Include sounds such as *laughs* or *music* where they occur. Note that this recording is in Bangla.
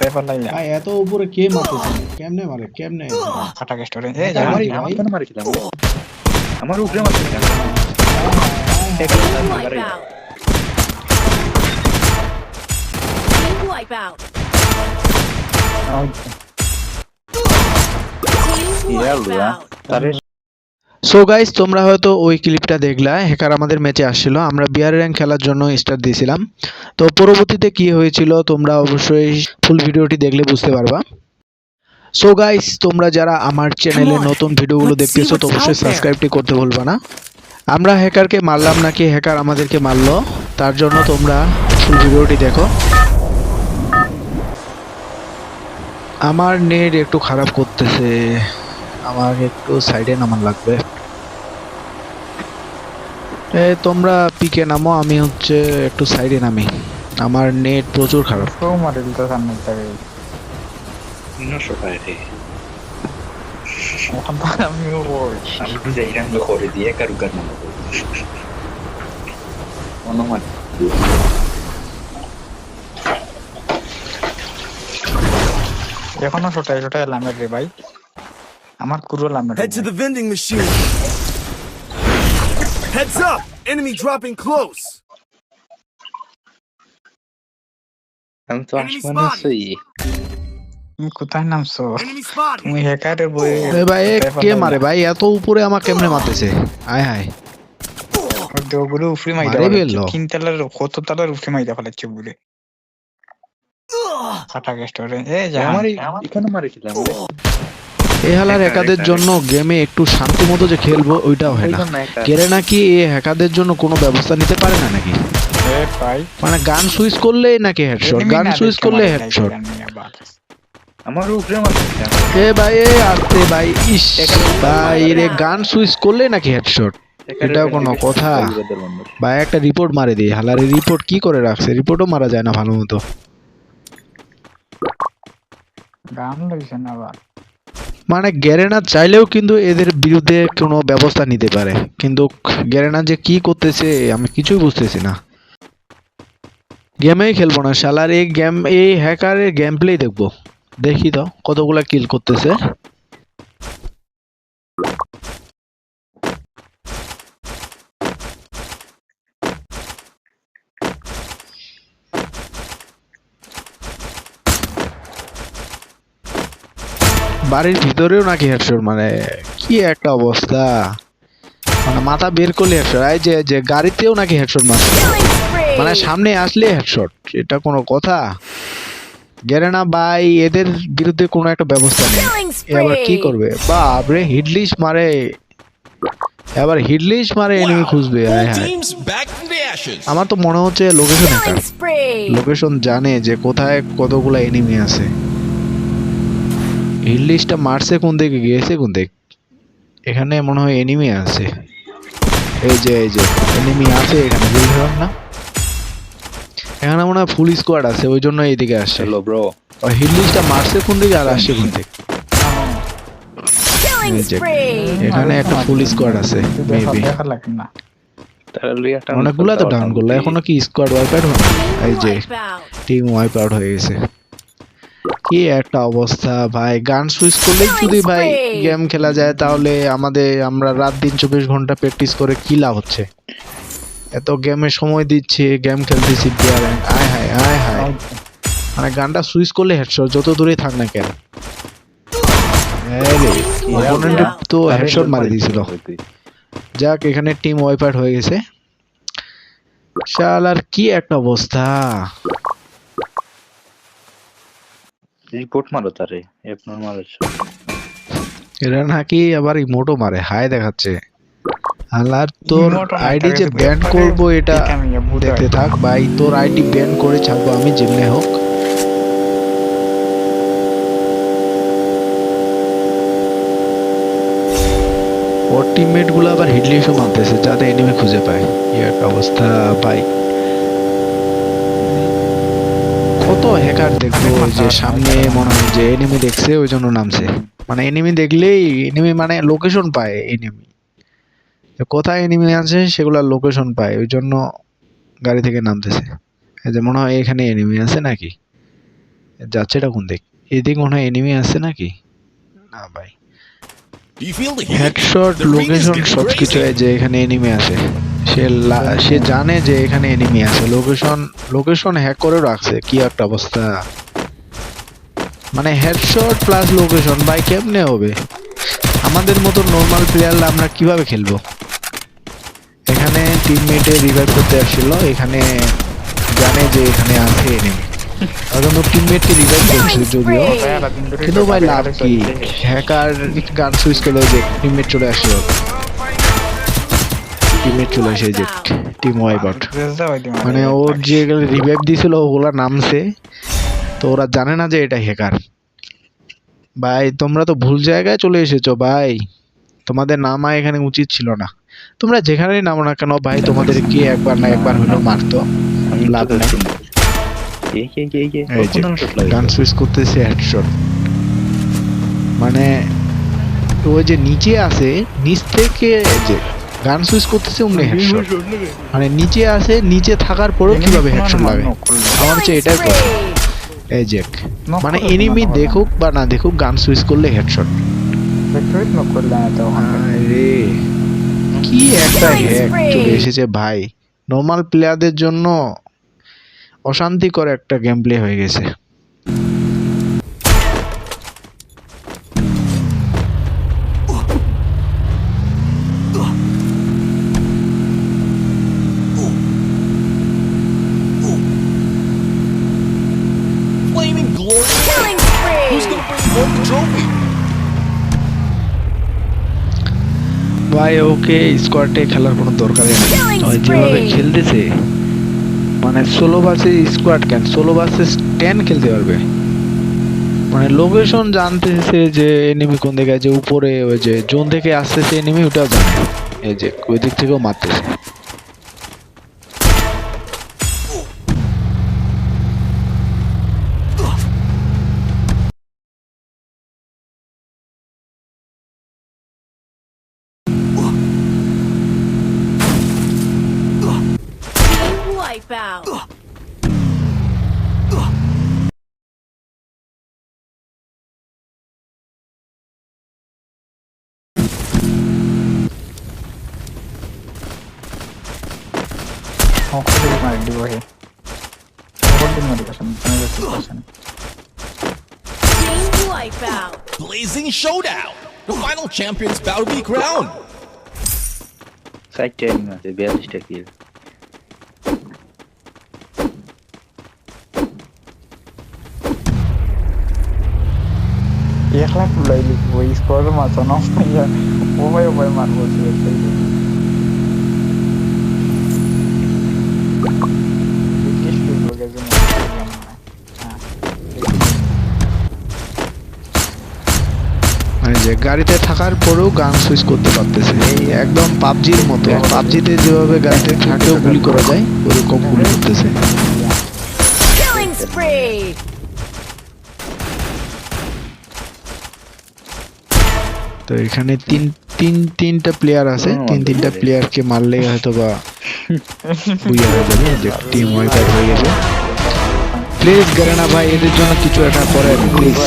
কোথায় পালাইলা ভাই এত উপরে কে মারতেছে কেমনে মারে কেমনে ফাটা স্টোরে এ হ্যাঁ, যা আমার- আমার আমার কেন মারিছিলাম আমার উপরে মারিছিলাম Wipe out. Team wipe out. Team Yeah, wipe yeah. out. So guys তোমরা হয়তো ওই ক্লিপটা দেখলা হ্যাকার আমাদের ম্যাচে আসছিল আমরা বিয়ার র্যাঙ্ক খেলার জন্য স্টার্ট দিয়েছিলাম। তো পরবর্তীতে কি হয়েছিল তোমরা অবশ্যই ফুল ভিডিওটি দেখলে বুঝতে পারবা। সো গাইস তোমরা যারা আমার চ্যানেলে নতুন ভিডিওগুলো দেখতেছো তো অবশ্যই সাবস্ক্রাইবটি করতে ভুলবা না। আমরা হ্যাকারকে মারলাম নাকি হ্যাকার আমাদেরকে মারলো তার জন্য তোমরা ফুল ভিডিওটি দেখো। আমার নেট একটু খারাপ করতেছে। আমার একটু সাইডে নামান লাগবে। এ তোমরা পিকে নামো আমি হচ্ছে একটু সাইডে নামি। আমার নেট প্রচুর খারাপ। তো মারে দিতে সামনে থেকে নশো পায় রে আমি তো যাই রান্না করে দিয়ে কারুকার নাম অনুমান এখনও ছোটাই ছোটাই লামের রে ভাই। আমার কুরো লামের Head to the vending machine. Heads up! Enemy dropping close. আমি তো Enemy আসমানে spotted. আছি তুমি কোথায় নামছো Enemy spotted. তুমি হ্যাকারের বই এ ভাই এ কে মারে ভাই এত উপরে আমার কেমনে মারতেছে আয় হায় ওগুলো উফরি মাইতে মারে পারছে ফেলল। তিন তলার কত তলার উফরি মাইতে পারছে ওগুলো ফাটা স্টোরে এ যা আমার এখানে মারিছিলাম রে। এই হালার হ্যাকারদের জন্য গেমে একটু শান্তি মতো যে খেলব ওইটাও হয় না। কেড়ে নাকি এই হ্যাকারদের জন্য কোনো ব্যবস্থা নিতে পারে না নাকি? মানে গান সুইচ করলেই নাকি হেডশট গান সুইচ করলে হেডশট। আমার উপরে এ ভাই এ আসতে ভাই ইস ভাই রে গান সুইচ করলে নাকি হেডশট এটাও কোনো কথা? ভাই একটা রিপোর্ট মারে দিই হালারে রিপোর্ট কি করে রাখছে? রিপোর্টও মারা যায় না ভালো মতো। গান লইছে না আবার মানে গেরেনা চাইলেও কিন্তু এদের বিরুদ্ধে কোনো ব্যবস্থা নিতে পারে। কিন্তু গেরেনা যে কি করতেছে, আমি কিছুই বুঝতেছি না। গেমেই খেলব না, শালার এই গেম, এই হ্যাকারের গেম প্লেই দেখব। দেখি তো, কতগুলা কিল করতেছে। বাড়ির ভিতরেও নাকি হেডশট মানে কি একটা অবস্থা। মানে মাথা বের করলে হেডশট এই যে যে গাড়িতেও নাকি হেডশট মারছে। মানে সামনে আসলে হেডশট এটা কোনো কথা? গেরেনা ভাই এদের বিরুদ্ধে কোনো একটা ব্যবস্থা নেই। এবার কি. করবে? বাপরে হিডলিশ মারে। এবার হিডলিশ মারে এনিমি খুঁজবে. আমার তো মনে হচ্ছে লোকেশন এটা। লোকেশন জানে যে কোথায় কতগুলো এনিমি আছে। হিডলিশটা মারছে কোন দিকে গিয়েছে কোন দিক? এখানে মনে হয় এনিমি আছে। এই যে এই যে এনিমি আছে এখানে বুঝতে পারলাম না? এখানে মনে হয় ফুল স্কোয়াড আছে ওই জন্য এইদিকে আসছে। হ্যালো ব্রো আর হিডলিশটা মারছে কোন দিকে আর আসছে কোন দিকে. এখানে একটা ফুল স্কোয়াড আছে মেবি দেখা লাগে না অনেকগুলা তো ডাউন করল এখনও কি স্কোয়াড ওয়াইপ আউট হয়? এই যে. টিম ওয়াইপ আউট হয়ে গেছে। কি একটা অবস্থা ভাই? গান সুইচ করলেই যদি ভাই গেম খেলা যায় তাহলে আমাদের আমরা রাত দিন চব্বিশ ঘণ্টা প্র্যাকটিস করে কি লাভ হচ্ছে? এত গেমে সময় দিচ্ছি গেম খেলতেছি আয় হায় আয় হায়। মানে গানটা সুইচ করলে হেডশট যত দূরেই থাক না কেন। তো হেডশট মারি দিয়েছিল। যাক এখানে টিম ওয়াইপ আউট হয়ে গেছে। শাল আর কি একটা অবস্থা। রিপোর্ট মারো তারে এরা নাকি আবার ইমোটো মারে হাই দেখাচ্ছে। আল্লাহ তোর আইডি যে ব্যান করব এটা দেখতে থাক ভাই তোর আইডি ব্যান করে ছাড়বো আমি যেমনে হোক। ওর টিমমেটগুলো আবার হিটলিশও মারতেছে যাতে এনিমি খুঁজে পায়। একটা অবস্থা ভাই। কত হ্যাকার দেখব যে সামনে মনে হয় যে এনিমি দেখছে ওই জন্য নামছে। মানে এনিমি দেখলেই এনিমি মানে লোকেশন পায় এনিমি কোথায় এনিমি আছে সেগুলোর লোকেশন পায় ওই জন্য গাড়ি থেকে নামতেছে। এই যে মনে হয় এখানে এনিমি আছে নাকি? যাচ্ছে এটা কোন দিক? এদিক মনে হয় এনিমি আছে নাকি? না ভাই? হেডশট লোকেশন সবকিছু যে এখানে এনিমি আছে। সে সে জানে যে এখানে এনিমি আছে। লোকেশন লোকেশন হ্যাক করে রাখছে। কি একটা অবস্থা। মানে হেডশট প্লাস লোকেশন ভাই কেমনে হবে? আমাদের মতো নর্মাল প্লেয়ার আমরা কীভাবে খেলব? এখানে টিমমেটে রিভাইভ করতে আসছিল, এখানে জানে যে এখানে আছে এনিমি এখন ভাই লাভ কি? হ্যাকার গান সুইচ করল যে টিমমেট চলে আসলো টিমমেট চলে আসে যে টিম দিকে মানে ওর যে রিভাইভ দিছিল ওগুলা নামছে। তো ওরা জানে না যে এটা হ্যাকার ভাই তোমরা তো ভুল জায়গায় চলে এসেছ ভাই। তোমাদের নামা এখানে উচিত ছিল না। তোমরা যেখানেই নামো না কেন ভাই তোমাদের কি একবার না একবার হলেও মারতো। লাভ নাই। গান সুইচ করতেছে হেডশট মানে ওই যে নিচে আছে নিচ থেকে যে গান সুইচ করতেছে অমনি হেডশট মানে নিচে আছে নিচে থাকার পরেও কীভাবে হেডশট লাগে আমার হচ্ছে এটাই প্রশ্ন. এই যে মানে এনিমি দেখুক বা না দেখুক গান সুইচ করলে হেডশট Victory knock করলে না তো আরে কি একটা হ্যাক চলে এসেছে ভাই। নর্মাল প্লেয়ারদের জন্য অশান্তিকর একটা গেম প্লে হয়ে গেছে। ভাই ওকে স্কোয়াডে খেলার কোনো দরকারই নেই। যেভাবে খেলতেছে মানে ষোলো বাসে স্কোয়াড কেন? ষোলো বাসে টেন খেলতে পারবে। মানে লোকেশন জানতেছে যে এনিমি কোন দিকে যে উপরে ওই যে জোন থেকে আসতেছে এনিমি ওটাও জানে। এই যে ওই দিক থেকেও মারতেছে। Wipeout! Uh. നോക്കത്തില്ല അടിപൊളി നോക്കത്തിൽ മതി പക്ഷെ Blazing Showdown! The final champions bow to be crowned! Side chain, the bear stick here. *laughs* মানে যে গাড়িতে থাকার পরেও গান সুইচ করতে পারতেছে। এই একদম পাবজির মতো। পাবজিতে যেভাবে গাড়িতে থাকেও গুলি করা যায় ওরকম গুলি করতেছে। তো এখানে তিন তিন তিনটা প্লেয়ার আছে। তিন তিনটা প্লেয়ার প্লেয়ারকে মারলে হয়তো বা *laughs* বুইয়া যাবে। যে টিম ওয়াইপার হয়ে গেছে। প্লিজ গারানা ভাই এদের জন্য কিছু একটা করেন প্লিজ